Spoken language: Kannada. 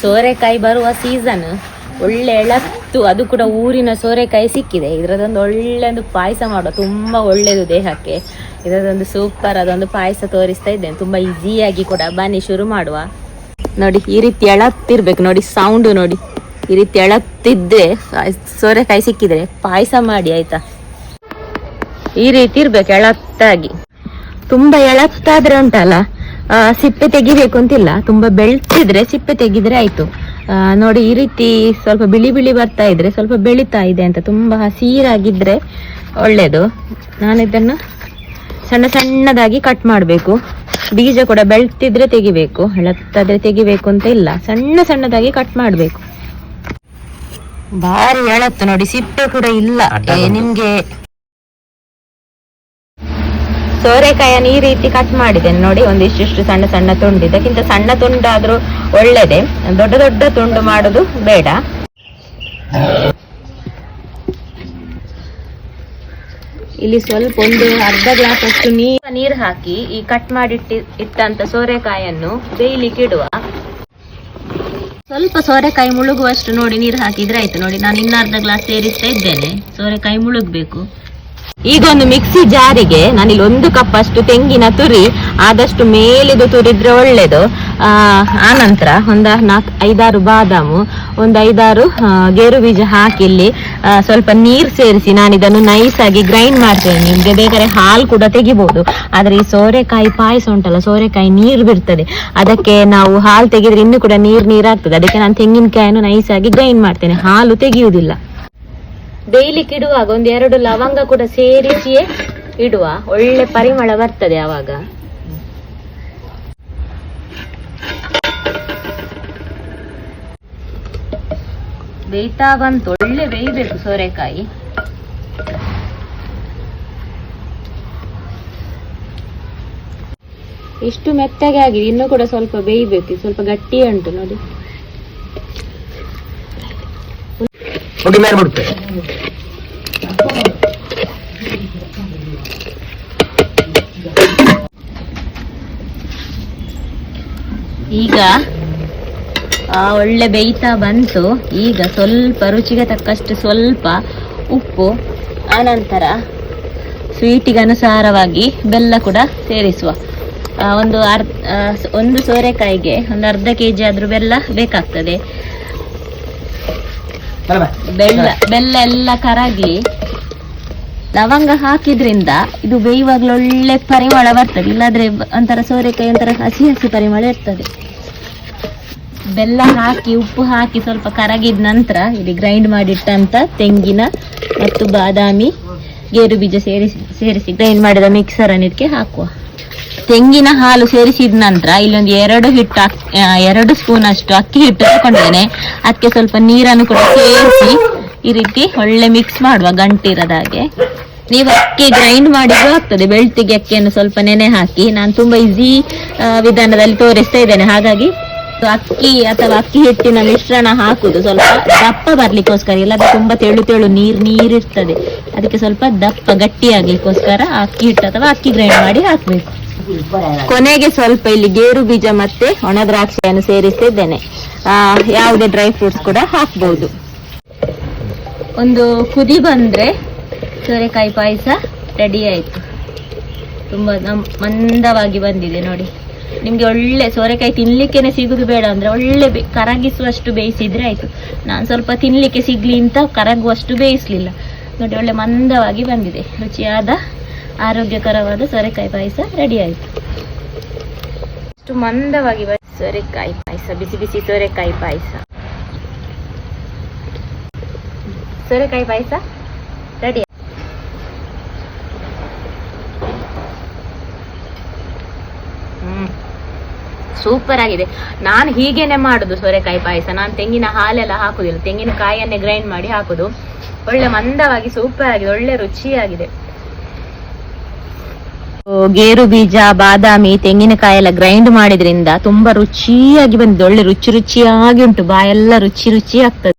ಸೋರೆಕಾಯಿ ಬರುವ ಸೀಸನ್ ಒಳ್ಳೆ ಎಳತ್ತು, ಅದು ಕೂಡ ಊರಿನ ಸೋರೆಕಾಯಿ ಸಿಕ್ಕಿದೆ. ಇದರದೊಂದು ಒಳ್ಳೆ ಒಂದು ಪಾಯಸ ಮಾಡುವ, ತುಂಬ ಒಳ್ಳೆಯದು ದೇಹಕ್ಕೆ. ಇದರದೊಂದು ಸೂಪರ್ ಅದೊಂದು ಪಾಯಸ ತೋರಿಸ್ತಾ ಇದ್ದೇನೆ. ತುಂಬ ಈಸಿಯಾಗಿ ಕೂಡ ಬನ್ನಿ, ಶುರು ಮಾಡುವ. ನೋಡಿ, ಈ ರೀತಿ ಎಳತ್ತಿರ್ಬೇಕು. ನೋಡಿ ಸೌಂಡು ನೋಡಿ. ಈ ರೀತಿ ಎಳತ್ತಿದ್ರೆ ಸೋರೆಕಾಯಿ ಸಿಕ್ಕಿದ್ರೆ ಪಾಯಸ ಮಾಡಿ, ಆಯ್ತಾ? ಈ ರೀತಿ ಇರ್ಬೇಕು, ಎಳತ್ತಾಗಿ. ತುಂಬಾ ಎಳತ್ತಾದ್ರೆ ಉಂಟಲ್ಲ? ಸಿಪ್ಪೆ ತೆಗಿಬೇಕು ಅಂತಿಲ್ಲ. ತುಂಬಾ ಬೆಳ್ತಿದ್ರೆ ಸಿಪ್ಪೆ ತೆಗಿದ್ರೆ ಆಯ್ತು. ಆ, ನೋಡಿ ಈ ರೀತಿ ಸ್ವಲ್ಪ ಬಿಳಿ ಬಿಳಿ ಬರ್ತಾ ಇದ್ರೆ ಸ್ವಲ್ಪ ಬೆಳಿತಾ ಇದೆ ಅಂತ ತುಂಬಾ ಹಸಿರಾಗಿದ್ರೆ ಒಳ್ಳೇದು. ನಾನು ಇದನ್ನು ಸಣ್ಣ ಸಣ್ಣದಾಗಿ ಕಟ್ ಮಾಡಬೇಕು. ಬೀಜ ಕೂಡ ಬೆಳ್ತಿದ್ರೆ ತೆಗಿಬೇಕು ಎಳತ್ತಾದ್ರೆ ತೆಗಿಬೇಕು ಅಂತ ಇಲ್ಲ. ಸಣ್ಣ ಸಣ್ಣದಾಗಿ ಕಟ್ ಮಾಡಬೇಕು. ಭಾರಿ ಎಳತ್ತು ನೋಡಿ ಸಿಪ್ಪೆ ಕೂಡ ಇಲ್ಲ. ಏ, ನಿಮ್ಗೆ ಸೋರೆಕಾಯನ್ನು ಈ ರೀತಿ ಕಟ್ ಮಾಡಿದ್ದೇನೆ. ನೋಡಿ ಒಂದಿಷ್ಟಿಷ್ಟು ಸಣ್ಣ ಸಣ್ಣ ತುಂಡು. ಇದಕ್ಕಿಂತ ಸಣ್ಣ ತುಂಡಾದರೂ ಒಳ್ಳೇದೇ. ದೊಡ್ಡ ದೊಡ್ಡ ತುಂಡು ಮಾಡುದು ಬೇಡ. ಇಲ್ಲಿ ಸ್ವಲ್ಪ ಒಂದು ಅರ್ಧ ಗ್ಲಾಸ್ ಅಷ್ಟು ನೀರು ನೀರು ಹಾಕಿ ಈ ಕಟ್ ಮಾಡಿಟ್ಟಿ ಇಟ್ಟಂತ ಸೋರೆಕಾಯನ್ನು ಬೇಯಲಿಕ್ಕೆ ಇಡುವ. ಸ್ವಲ್ಪ ಸೋರೆಕಾಯಿ ಮುಳುಗುವಷ್ಟು ನೋಡಿ ನೀರು ಹಾಕಿದ್ರೆ ಆಯ್ತು. ನೋಡಿ, ನಾನು ಇನ್ನ ಅರ್ಧ ಗ್ಲಾಸ್ ಸೇರಿಸ್ತಾ ಇದ್ದೇನೆ. ಸೋರೆಕಾಯಿ ಮುಳುಗ್ಬೇಕು. ಈಗ ಒಂದು ಮಿಕ್ಸಿ ಜಾರಿಗೆ ನಾನಿಲ್ಲಿ ಒಂದು ಕಪ್ ಅಷ್ಟು ತೆಂಗಿನ ತುರಿ, ಆದಷ್ಟು ಮೇಲಿದು ತುರಿದ್ರೆ ಒಳ್ಳೇದು. ಆ ನಂತರ ಒಂದು ನಾಲ್ಕು ಐದಾರು ಬಾದಾಮು, ಒಂದು ಐದಾರು ಗೇರು ಬೀಜ ಹಾಕಿ ಇಲ್ಲಿ ಸ್ವಲ್ಪ ನೀರು ಸೇರಿಸಿ ನಾನು ಇದನ್ನು ನೈಸ್ ಆಗಿ ಗ್ರೈಂಡ್ ಮಾಡ್ತೇನೆ. ನಿಮ್ಗೆ ಬೇಕಾದ್ರೆ ಹಾಲು ಕೂಡ ತೆಗಿಬಹುದು ಆದ್ರೆ ಈ ಸೋರೆಕಾಯಿ ಪಾಯಸ ಉಂಟಲ್ಲ, ಸೋರೆಕಾಯಿ ನೀರು ಬಿಡ್ತದೆ. ಅದಕ್ಕೆ ನಾವು ಹಾಲು ತೆಗೆದ್ರೆ ಇನ್ನೂ ಕೂಡ ನೀರು ನೀರಾಗ್ತದೆ ಅದಕ್ಕೆ ನಾನು ತೆಂಗಿನಕಾಯನ್ನು ನೈಸ್ ಆಗಿ ಗ್ರೈಂಡ್ ಮಾಡ್ತೇನೆ. ಹಾಲು ತೆಗೆಯುವುದಿಲ್ಲ. ಬೇಯ್ಲಿಕ್ಕೆ ಇಡುವಾಗ ಒಂದು ಎರಡು ಲವಂಗ ಕೂಡ ಸೇರಿಸಿಯೇ ಇಡುವ. ಒಳ್ಳೆ ಪರಿಮಳ ಬರ್ತದೆ ಆವಾಗ ಬೇಯ್ತಾ ಬಂತು, ಒಳ್ಳೆ ಬೇಯ್ಬೇಕು ಸೋರೆಕಾಯಿ. ಇಷ್ಟು ಮೆತ್ತಗೆ ಆಗಿದೆ, ಇನ್ನು ಕೂಡ ಸ್ವಲ್ಪ ಬೇಯ್ಬೇಕು, ಸ್ವಲ್ಪ ಗಟ್ಟಿ ಉಂಟು ನೋಡಿ. ಹೋಗಿ ಮೇಲೆ ಬಿಡುತ್ತೆ. ಈಗ ಒಳ್ಳೆ ಬೇಯ್ತಾ ಬಂತು. ಈಗ ಸ್ವಲ್ಪ ರುಚಿಗೆ ತಕ್ಕಷ್ಟು ಸ್ವಲ್ಪ ಉಪ್ಪು, ಆನಂತರ ಸ್ವೀಟಿಗೆ ಅನುಸಾರವಾಗಿ ಬೆಲ್ಲ ಕೂಡ ಸೇರಿಸುವ. ಒಂದು ಅರ್ಧ ಒಂದು ಸೋರೆಕಾಯಿಗೆ ಒಂದು ಅರ್ಧ ಕೆ ಜಿ ಆದರೂ ಬೆಲ್ಲ ಬೇಕಾಗ್ತದೆ. ಬೆಲ್ಲ ಬೆಲ್ಲ ಎಲ್ಲ ಕರಗಿ ಲವಂಗ ಹಾಕಿದ್ರಿಂದ ಇದು ಬೇಯುವಾಗಲೂ ಒಳ್ಳೆ ಪರಿಮಳ ಬರ್ತದೆ. ಇಲ್ಲಾದ್ರೆ ಒಂಥರ ಸೋರೆಕಾಯಿ ಒಂಥರ ಹಸಿ ಹಸಿ ಪರಿಮಳ ಇರ್ತದೆ. ಬೆಲ್ಲ ಹಾಕಿ ಉಪ್ಪು ಹಾಕಿ ಸ್ವಲ್ಪ ಕರಗಿದ ನಂತರ ಇಲ್ಲಿ ಗ್ರೈಂಡ್ ಮಾಡಿಟ್ಟಂತ ತೆಂಗಿನ ಮತ್ತು ಬಾದಾಮಿ ಗೇರು ಬೀಜ ಸೇರಿಸಿ ಸೇರಿಸಿ ಗ್ರೈಂಡ್ ಮಾಡಿದ ಮಿಕ್ಸರ್ ಇದಕ್ಕೆ ಹಾಕುವ. ತೆಂಗಿನ ಹಾಲು ಸೇರಿಸಿದ ನಂತರ ಇಲ್ಲೊಂದು ಎರಡು ಹಿಟ್ಟು ಎರಡು ಸ್ಪೂನ್ ಅಷ್ಟು ಅಕ್ಕಿ ಹಿಟ್ಟು ತಗೊಂಡಿದ್ದೇನೆ. ಅದಕ್ಕೆ ಸ್ವಲ್ಪ ನೀರನ್ನು ಕೂಡ ಸೇರಿಸಿ ಈ ರೀತಿ ಒಳ್ಳೆ ಮಿಕ್ಸ್ ಮಾಡುವ ಗಂಟಿರದ ಹಾಗೆ. ನೀವು ಅಕ್ಕಿ ಗ್ರೈಂಡ್ ಮಾಡಿದ್ರು ಆಗ್ತದೆ, ಬೆಳ್ತಿಗೆ ಅಕ್ಕಿಯನ್ನು ಸ್ವಲ್ಪ ನೆನೆ ಹಾಕಿ. ನಾನು ತುಂಬಾ ಈಸಿ ವಿಧಾನದಲ್ಲಿ ತೋರಿಸ್ತಾ ಇದ್ದೇನೆ. ಹಾಗಾಗಿ ಅಕ್ಕಿ ಅಥವಾ ಅಕ್ಕಿ ಹಿಟ್ಟಿನ ಮಿಶ್ರಣ ಹಾಕುದು ಸ್ವಲ್ಪ ದಪ್ಪ ಬರ್ಲಿಕ್ಕೋಸ್ಕರ, ಇಲ್ಲದ್ರೆ ತುಂಬಾ ತೆಳು ತೆಳು ನೀರ್ ನೀರಿರ್ತದೆ. ಅದಕ್ಕೆ ಸ್ವಲ್ಪ ದಪ್ಪ ಗಟ್ಟಿಯಾಗ್ಲಿಕ್ಕೋಸ್ಕರ ಅಕ್ಕಿ ಹಿಟ್ಟು ಅಥವಾ ಅಕ್ಕಿ ಗ್ರೈಂಡ್ ಮಾಡಿ ಹಾಕ್ಬೇಕು. ಕೊನೆಗೆ ಸ್ವಲ್ಪ ಇಲ್ಲಿ ಗೇರು ಬೀಜ ಮತ್ತೆ ಒಣ ದ್ರಾಕ್ಷಿಯನ್ನು ಸೇರಿಸ್ತಿದ್ದೇನೆ ಯಾವುದೇ ಡ್ರೈ ಫ್ರೂಟ್ಸ್ ಕೂಡ ಹಾಕ್ಬಹುದು ಒಂದು ಕುದಿ ಬಂದ್ರೆ ಸೋರೆಕಾಯಿ ಪಾಯಸ ರೆಡಿ ಆಯ್ತು. ತುಂಬಾ ಮಂದವಾಗಿ ಬಂದಿದೆ ನೋಡಿ. ನಿಮ್ಗೆ ಒಳ್ಳೆ ಸೋರೆಕಾಯಿ ತಿನ್ಲಿಕ್ಕೆನೆ ಸಿಗುದು ಬೇಡ ಅಂದ್ರೆ ಒಳ್ಳೆ ಕರಗಿಸುವಷ್ಟು ಬೇಯಿಸಿದ್ರೆ ಆಯ್ತು. ನಾನು ಸ್ವಲ್ಪ ತಿನ್ಲಿಕ್ಕೆ ಸಿಗ್ಲಿ ಅಂತ ಕರಗುವಷ್ಟು ಬೇಯಿಸ್ಲಿಲ್ಲ. ನೋಡಿ, ಒಳ್ಳೆ ಮಂದವಾಗಿ ಬಂದಿದೆ. ರುಚಿಯಾದ ಆರೋಗ್ಯಕರವಾದ ಸೋರೆಕಾಯಿ ಪಾಯಸ ರೆಡಿ ಆಯ್ತು ಅಷ್ಟು ಮಂದವಾಗಿ ಸೋರೆಕಾಯಿ ಪಾಯಸ, ಬಿಸಿ ಬಿಸಿ ಸೋರೆಕಾಯಿ ಪಾಯಸ. ಸೋರೆಕಾಯಿ ಪಾಯಸ ರೆಡಿ. ಸೂಪರ್ ಆಗಿದೆ. ನಾನು ಹೀಗೇನೆ ಮಾಡುದು ಸೋರೆಕಾಯಿ ಪಾಯಸ. ನಾನು ತೆಂಗಿನ ಹಾಲೆಲ್ಲ ಹಾಕುದಿಲ್ಲ. ತೆಂಗಿನ ಕಾಯನ್ನೇ ಗ್ರೈಂಡ್ ಮಾಡಿ ಹಾಕುದು. ಒಳ್ಳೆ ಮಂದವಾಗಿ, ಸೂಪರ್ ಆಗಿದೆ. ಒಳ್ಳೆ ರುಚಿಯಾಗಿದೆ. ಗೇರು ಬೀಜ, ಬಾದಾಮಿ, ತೆಂಗಿನಕಾಯಿ ಎಲ್ಲ ಗ್ರೈಂಡ್ ಮಾಡಿದ್ರಿಂದ ತುಂಬಾ ರುಚಿಯಾಗಿ ಬಂದಿದೆ. ಒಳ್ಳೆ ರುಚಿ ರುಚಿಯಾಗಿ ಉಂಟು. ಬಾಯೆಲ್ಲ ರುಚಿ ರುಚಿ ಆಗ್ತದೆ